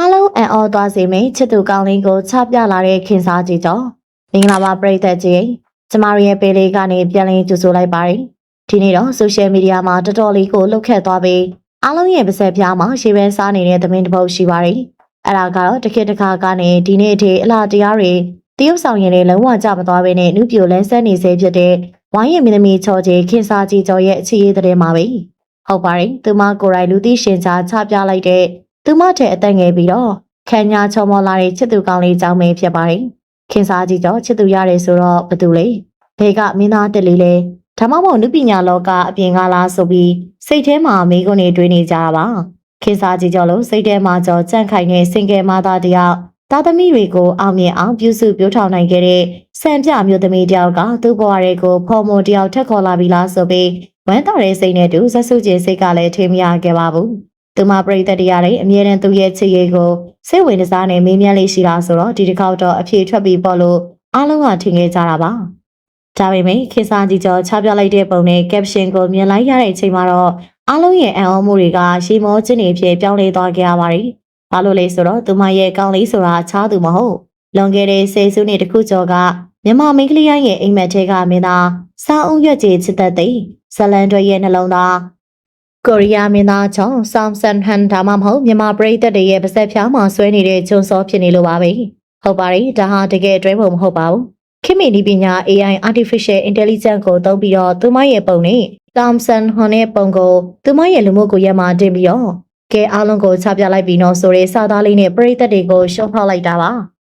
အားလုံးအံ့ဩသွားစေမယ့်ချစ်သူကောင်းလေးကိုချပြလာတဲ့ခင်စားကြည့်ကြောမင်္ဂလာပါပရိသတ်ကြီးကျမတို့ရဲ့ပေလေးကနေပြန်လည်ကြိုဆိုလိုက်ပါတယ်ဒီနေ့တော့ဆိုရှယ်မီဒီယာမှာတော်တော်လေးကိုလှုပ်ခတ်သွားပြီးအားလုံးရဲ့ပါဆက်ပြားမှာရှေ့ဘဲစားနေတဲ့သမင်တစ်ပုတ်ရှိပါတယ်အဲ့ဒါကတော့တစ်ခေတ်တစ်ခါကနေဒီနေ့အထိအလားတရားတွေတရုတ်ဆောင်ရင်လည်းလုံးဝကြမသွားဘဲနဲ့နုပြိုလန်းဆက်နေစေဖြစ်တဲ့ဝိုင်းရင်မင်းသမီးချော်ကြီးခင်စားကြီးကျော်ရဲ့အခြေရေးတဲ့မှာပဲဟုတ်ပါတယ်သူမကိုယ်တိုင်လူသိရှင်ကြားချပြလိုက်တဲ့ သူမတဲ့အသက်ငယ်ပြီးတော့ခန်းညာချော်မော်လာတဲ့ချစ်သူကောင်းလေးအကြောင်းပဲဖြစ်ပါတယ်။ခင်စားကြည့်တော့ချစ်သူရတယ်ဆိုတော့ဘယ်သူလဲ။ဘဲကမင်းသားတက်လေးလဲ။ဒါမှမဟုတ်နုပညာလောကအပြင်ကလားဆိုပြီးစိတ်ထဲမှာမိကုန်းတွေတွေးနေကြတာပါ။ခင်စားကြည့်ကြလို့စိတ်ထဲမှာကြောကြန့်ခိုင်တဲ့စင်ကယ်မသားတယောက်သားသမီးတွေကိုအောင်မြင်အောင်ပြုစုပြောထောင်နိုင်ခဲ့တဲ့စံပြမျိုးသမီးတယောက်ကသူ့ဘဝတွေကိုဖော်မွန်တယောက်ထက်ခေါ်လာပြီလားဆိုပြီးဝမ်းသာတဲ့စိတ်နဲ့တူဆက်စုကျင်စိတ်ကလည်းထိမရခဲ့ပါဘူး။ သူမပရိသတ်တရားတွေအမြဲတမ်းသူ့ရဲ့ချစ်ရေးကိုစိတ်ဝင်စားနဲ့မေးမြန်းလေးရှိတာဆိုတော့ဒီတစ်ခေါက်တော့အဖြေထွက်ပြီးပေါ့လို့အားလုံးကထင်ခဲ့ကြတာပါ။ဒါပေမဲ့ခေတ်စားကြီးကျော်ချပြလိုက်တဲ့ပုံနဲ့ caption ကိုမြင်လိုက်ရတဲ့အချိန်မှာတော့အားလုံးရဲ့အံ့ဩမှုတွေကရှီမောခြင်းတွေဖြစ်ပြောင်းလဲသွားခဲ့ရပါတယ်။ဘာလို့လဲဆိုတော့သူမရဲ့ကောင်းလေးဆိုတာချားသူမဟုတ်။လွန်ခဲ့တဲ့စေစုနှစ်တစ်ခုကျော်ကမြန်မာမိန်းကလေးရဲ့အိမ်မက်ထဲကမင်းသားစောင်းဦးရွက်ကြီးချစ်သက်တဲ့ဇလန်တွေရဲ့နှလုံးသား ကိုရီးယားမင်းသားချောင်းဆောင်ဆန်ဟန်ဒါမှမဟုတ်မြန်မာပရိသတ်တွေရဲ့ပါဆက်ဖြားမှာဆွဲနေတဲ့ဂျွန်စောဖြစ်နေလို့ပါပဲဟုတ်ပါတယ်ဒါဟာတကယ်အတွဲပုံမဟုတ်ပါဘူးခင်မီနီပညာ AI artificial intelligence ကိုသုံးပြီးတော့သူမရဲ့ပုံနဲ့ Thompson ဟွန်ရဲ့ပုံကိုသူမရဲ့လူမှုကွန်ရက်မှာတင်ပြီးတော့ကဲအားလုံးကိုချပြလိုက်ပြီးတော့ဆိုရဲစာသားလေးနဲ့ပရိသတ်တွေကိုရှုံးဖောက်လိုက်တာပါ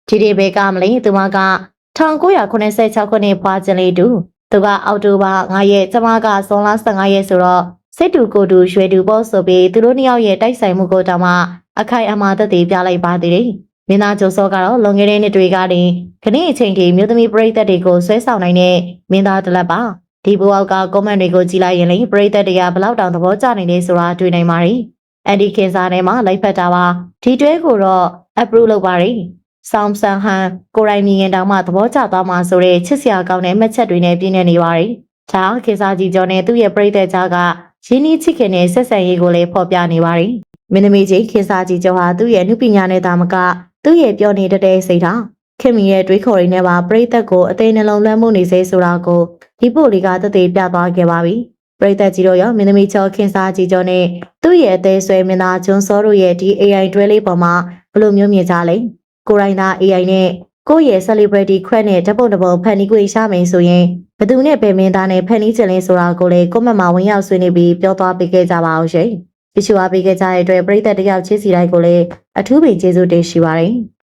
ဒီဒီဘေကမလေးသူမက1986ခုနှစ်ဖွားခြင်းလေးတူသူကအောက်တိုဘာ9ရက်ကျမကဇွန်လ15ရက်ဆိုတော့ စိတ်တူကိုယ်တူရွှေတူပေါ့ဆိုပြီးသူတို့နှစ်ယောက်ရဲ့တိုက်ဆိုင်မှုကိုတောင်မှအခိုင်အမာသက်သေပြလိုက်ပါသေးတယ်။မင်းသားကျော်စောကတော့လွန်ခဲ့တဲ့နှစ်တွေကတည်းခဏအချိန်ထိမြို့သမီးပရိသတ်တွေကိုဆွဲဆောင်နိုင်တဲ့မင်းသားတစ်လက်ပါ။ဒီဘူအောက်ကကွန်မန့်တွေကိုကြည့်လိုက်ရင်လေပရိသတ်တွေကဘလောက်တောင်သဘောကျနေလဲဆိုတာတွေ့နိုင်ပါတယ်။အန်ဒီခင်စာထဲမှာလိုက်ဖက်တာပါ။ဒီတွဲကိုတော့ approve လုပ်ပါတယ်။ဆောင်ဆန်ဟန်ကိုရိုင်းမြင်ရင်တောင်မှသဘောကျသွားမှာဆိုတဲ့ချစ်စရာကောင်းတဲ့မှတ်ချက်တွေနဲ့ပြည့်နေနေပါတယ်။ဒါခင်စာကြီးကျော်နဲ့သူ့ရဲ့ပရိသတ်ကြားက ရင်းနှီးချစ်ခင်တဲ့ဆက်ဆံရေးကိုလည်းဖော်ပြနေပါတယ်။မင်းသမီးကြီးခေစာကြီးကျော်ဟာသူ့ရဲ့အမှုပညာနဲ့တာမကသူ့ရဲ့ပြောနေတတ်တဲ့စိတ်ထားခင်မီရဲ့တွေးခေါ်ရင်းနဲ့ပါပြိသက်ကိုအသိနှလုံးလွှမ်းမိုးနေစေဆိုတာကိုဒီပို့လေးကတသေးပြသွားခဲ့ပါပြီ။ပြိသက်ကြီးတို့ရောမင်းသမီးကျော်ခင်စာကြီးကျော်နဲ့သူ့ရဲ့အသေးဆွဲမင်းသားဂျွန်စောတို့ရဲ့ဒီ AI တွဲလေးပေါ်မှာဘယ်လိုမျိုးမြင်ကြလဲ။ကိုရိုင်းသား AI နဲ့ကိုယ့်ရဲ့ celebrity ခွဲနဲ့ဓာတ်ပုံတစ်ပုံဖန်တီးခွင့်ရမယ်ဆိုရင် ဘသူနဲ့ဘယ်မင်းသားနဲ့ဖန်တီးချင်လဲဆိုတာကိုလည်းကွန်မန့်မှာဝင်ရောက်ဆွေးနွေးပြီးပြောသွားပေးခဲ့ကြပါအောင်ရှင်။ဒီချူအားပေးခဲ့ကြတဲ့အတွက်ပရိသတ်တယောက်ချစ်စီတိုင်းကိုလည်းအထူးပင်ကျေးဇူးတင်ရှိပါတယ်။